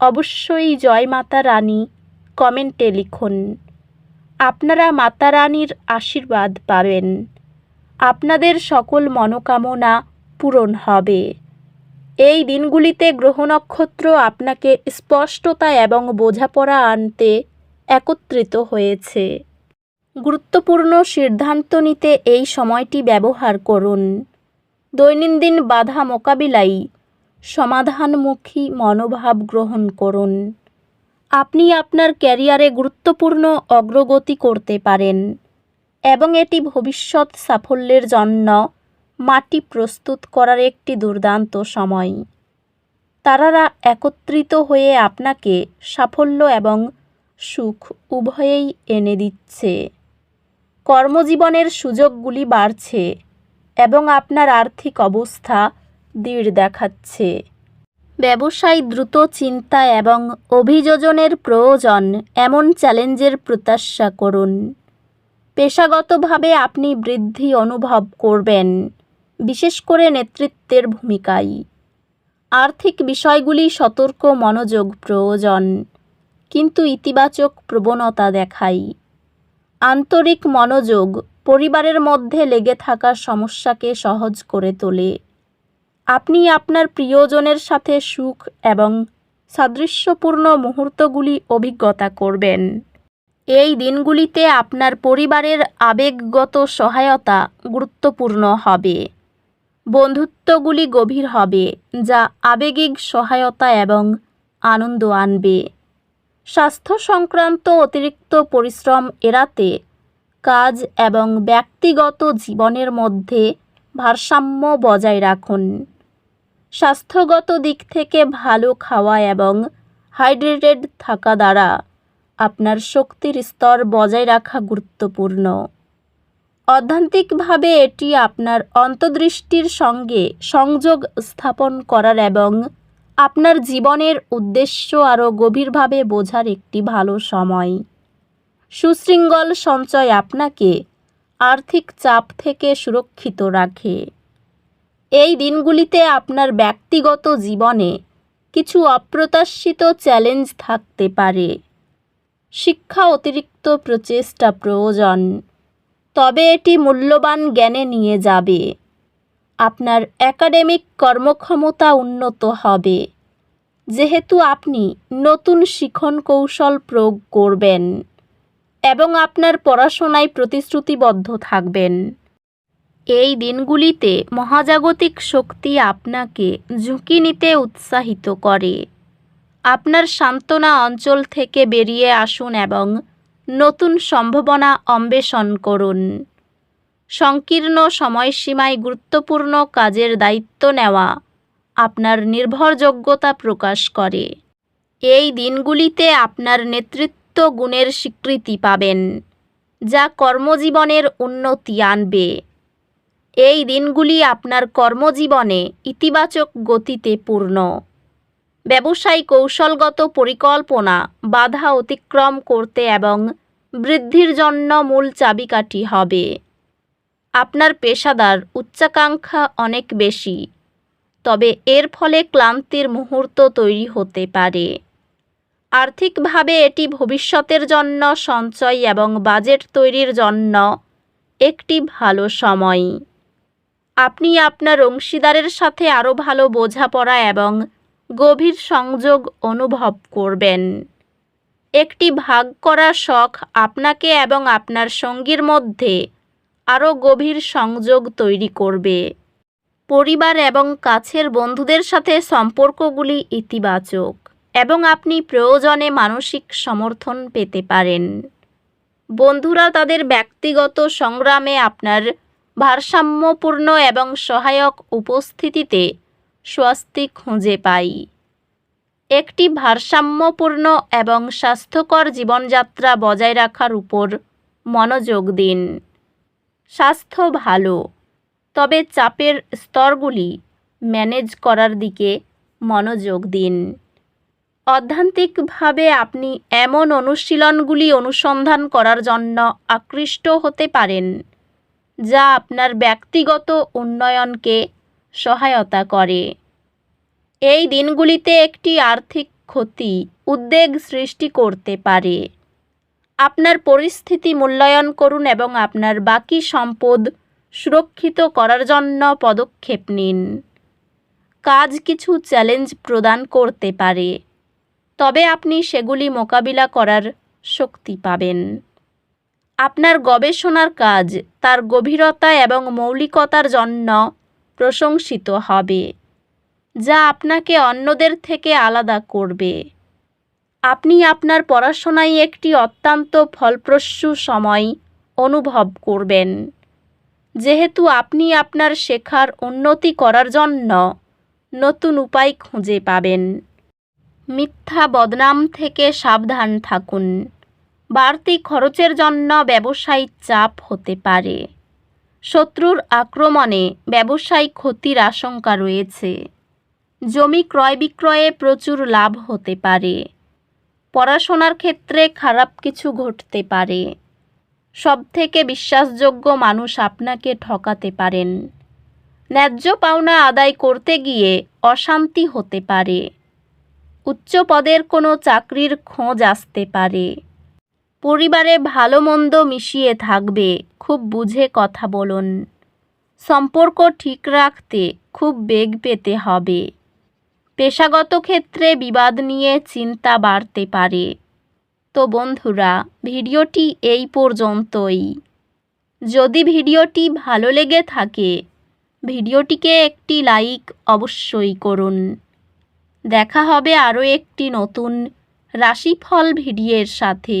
অবশ্যই জয় মাতা রানী, কমেন্টে লিখুন। আপনারা মাতা রানীর আশীর্বাদ পাবেন। আপনাদের সকল মনোকামনা পূরণ হবে। এই দিনগুলিতে গ্রহ নক্ষত্র আপনাকে স্পষ্টতা এবং বোঝাপড়া আনতে একত্রিত হয়েছে। গুরুত্বপূর্ণ সিদ্ধান্ত নিতে এই সময়টি ব্যবহার করুন। দৈনন্দিন বাধা মোকাবিলায় সমাধানমুখী মনোভাব গ্রহণ করুন। আপনি আপনার ক্যারিয়ারে গুরুত্বপূর্ণ অগ্রগতি করতে পারেন এবং এটি ভবিষ্যৎ সাফল্যের জন্য মাটি প্রস্তুত করার একটি দুর্দান্ত সময়। তারারা একত্রিত হয়ে আপনাকে সাফল্য এবং সুখ উভয়েই এনে দিচ্ছে। কর্মজীবনের সুযোগগুলি বাড়ছে এবং আপনার আর্থিক অবস্থা দৃঢ় দেখাচ্ছে। ব্যবসায় দ্রুত চিন্তা এবং অভিযোজনের প্রয়োজন, এমন চ্যালেঞ্জের প্রত্যাশা করুন। পেশাগতভাবে আপনি বৃদ্ধি অনুভব করবেন, বিশেষ করে নেতৃত্বের ভূমিকায়। আর্থিক বিষয়গুলি সতর্ক মনোযোগ প্রয়োজন, কিন্তু ইতিবাচক প্রবণতা দেখাই আন্তরিক মনোযোগ পরিবারের মধ্যে লেগে থাকা সমস্যাকে সহজ করে তোলে। আপনি আপনার প্রিয়জনের সাথে সুখ এবং সাদৃশ্যপূর্ণ মুহূর্তগুলি অভিজ্ঞতা করবেন। এই দিনগুলিতে আপনার পরিবারের আবেগগত সহায়তা গুরুত্বপূর্ণ হবে। বন্ধুত্বগুলি গভীর হবে, যা আবেগিক সহায়তা এবং আনন্দ আনবে। স্বাস্থ্য সংক্রান্ত অতিরিক্ত পরিশ্রম এড়াতে কাজ এবং ব্যক্তিগত জীবনের মধ্যে ভারসাম্য বজায় রাখুন। স্বাস্থ্যগত দিক থেকে ভালো খাওয়া এবং হাইড্রেটেড থাকা দ্বারা আপনার শক্তির স্তর বজায় রাখা গুরুত্বপূর্ণ। অধ্যান্তিকভাবে এটি আপনার অন্তর্দৃষ্টির সঙ্গে সংযোগ স্থাপন করার এবং আপনার জীবনের উদ্দেশ্য আরও গভীরভাবে বোঝার একটি ভালো সময়। সুশৃঙ্গল সঞ্চয় আপনাকে আর্থিক চাপ থেকে সুরক্ষিত রাখে। এই দিনগুলিতে আপনার ব্যক্তিগত জীবনে কিছু অপ্রত্যাশিত চ্যালেঞ্জ থাকতে পারে। শিক্ষা অতিরিক্ত প্রচেষ্টা প্রয়োজন, তবে এটি মূল্যবান জ্ঞানে নিয়ে যাবে। আপনার একাডেমিক কর্মক্ষমতা উন্নত হবে, যেহেতু আপনি নতুন শিখন কৌশল প্রয়োগ করবেন এবং আপনার পড়াশোনায় প্রতিশ্রুতিবদ্ধ থাকবেন। এই দিনগুলিতে মহাজাগতিক শক্তি আপনাকে ঝুঁকি নিতে উৎসাহিত করে। আপনার সান্ত্বনা অঞ্চল থেকে বেরিয়ে আসুন এবং নতুন সম্ভাবনা অন্বেষণ করুন। সংকীর্ণ সময়সীমায় গুরুত্বপূর্ণ কাজের দায়িত্ব নেওয়া আপনার নির্ভরযোগ্যতা প্রকাশ করে। এই দিনগুলিতে আপনার নেতৃত্ব গুণের স্বীকৃতি পাবেন, যা কর্মজীবনের উন্নতি আনবে। এই দিনগুলি আপনার কর্মজীবনে ইতিবাচক গতিতে পূর্ণ। ব্যবসায় কৌশলগত পরিকল্পনা বাধা অতিক্রম করতে এবং বৃদ্ধির জন্য মূল চাবিকাঠি হবে। আপনার পেশাদার উচ্চাকাঙ্ক্ষা অনেক বেশি, তবে এর ফলে ক্লান্তির মুহূর্ত তৈরি হতে পারে। আর্থিকভাবে এটি ভবিষ্যতের জন্য সঞ্চয় এবং বাজেট তৈরির জন্য একটি ভালো সময়। আপনি আপনার অংশীদারের সাথে আরও ভালো বোঝাপড়া এবং গভীর সংযোগ অনুভব করবেন। একটি ভাগ করা শখ আপনাকে এবং আপনার সঙ্গীর মধ্যে আরও গভীর সংযোগ তৈরি করবে। পরিবার এবং কাছের বন্ধুদের সাথে সম্পর্কগুলি ইতিবাচক এবং আপনি প্রয়োজনে মানসিক সমর্থন পেতে পারেন। বন্ধুরা তাদের ব্যক্তিগত সংগ্রামে আপনার ভারসাম্যপূর্ণ এবং সহায়ক উপস্থিতিতে স্বস্তি খুঁজে পাই। একটি ভারসাম্যপূর্ণ এবং স্বাস্থ্যকর জীবনযাত্রা বজায় রাখার উপর মনোযোগ দিন। স্বাস্থ্য ভালো, তবে চাপের স্তরগুলি ম্যানেজ করার দিকে মনোযোগ দিন। অধ্যান্তিকভাবে আপনি এমন অনুশীলনগুলি অনুসন্ধান করার জন্য আকৃষ্ট হতে পারেন। যা আপনার ব্যক্তিগত উন্নয়নকে সহায়তা করে। এই দিনগুলিতে একটি আর্থিক ক্ষতি, উদ্বেগ সৃষ্টি করতে পারে। আপনার পরিস্থিতি মূল্যায়ন করুন এবং আপনার বাকি সম্পদ সুরক্ষিত করার জন্য পদক্ষেপ নিন। কাজ কিছু চ্যালেঞ্জ প্রদান করতে পারে, তবে আপনি সেগুলি মোকাবিলা করার শক্তি পাবেন। আপনার গবেষণার কাজ, তার গভীরতা এবং মৌলিকতার জন্য প্রশংসিত হবে, যা আপনাকে অন্যদের থেকে আলাদা করবে। আপনি আপনার পড়াশোনায় একটি অত্যন্ত ফলপ্রসূ সময় অনুভব করবেন, যেহেতু আপনি আপনার শেখার উন্নতি করার জন্য নতুন উপায় খুঁজে পাবেন। মিথ্যা বদনাম থেকে সাবধান থাকুন। বাড়তি খরচের জন্য ব্যবসায়িক চাপ হতে পারে। শত্রুর আক্রমণে ব্যবসায়িক ক্ষতির আশঙ্কা রয়েছে। জমি ক্রয় বিক্রয়ে প্রচুর লাভ হতে পারে। পড়াশোনার ক্ষেত্রে খারাপ কিছু ঘটতে পারে। সবথেকে বিশ্বাসযোগ্য মানুষ আপনাকে ঠকাতে পারেন। ন্যায্য পাওনা আদায় করতে গিয়ে অশান্তি হতে পারে। উচ্চ পদের কোনো চাকরির খোঁজ আসতে পারে। পরিবারে ভালো মন্দ মিশিয়ে থাকবে, খুব বুঝে কথা বলুন। সম্পর্ক ঠিক রাখতে খুব বেগ পেতে হবে। পেশাগত ক্ষেত্রে বিবাদ নিয়ে চিন্তা বাড়তে পারে। তো বন্ধুরা, ভিডিওটি এই পর্যন্তই। যদি ভিডিওটি ভালো লেগে থাকে, ভিডিওটিকে একটি লাইক অবশ্যই করুন। দেখা হবে আরও একটি নতুন রাশিফল ভিডিওর সাথে।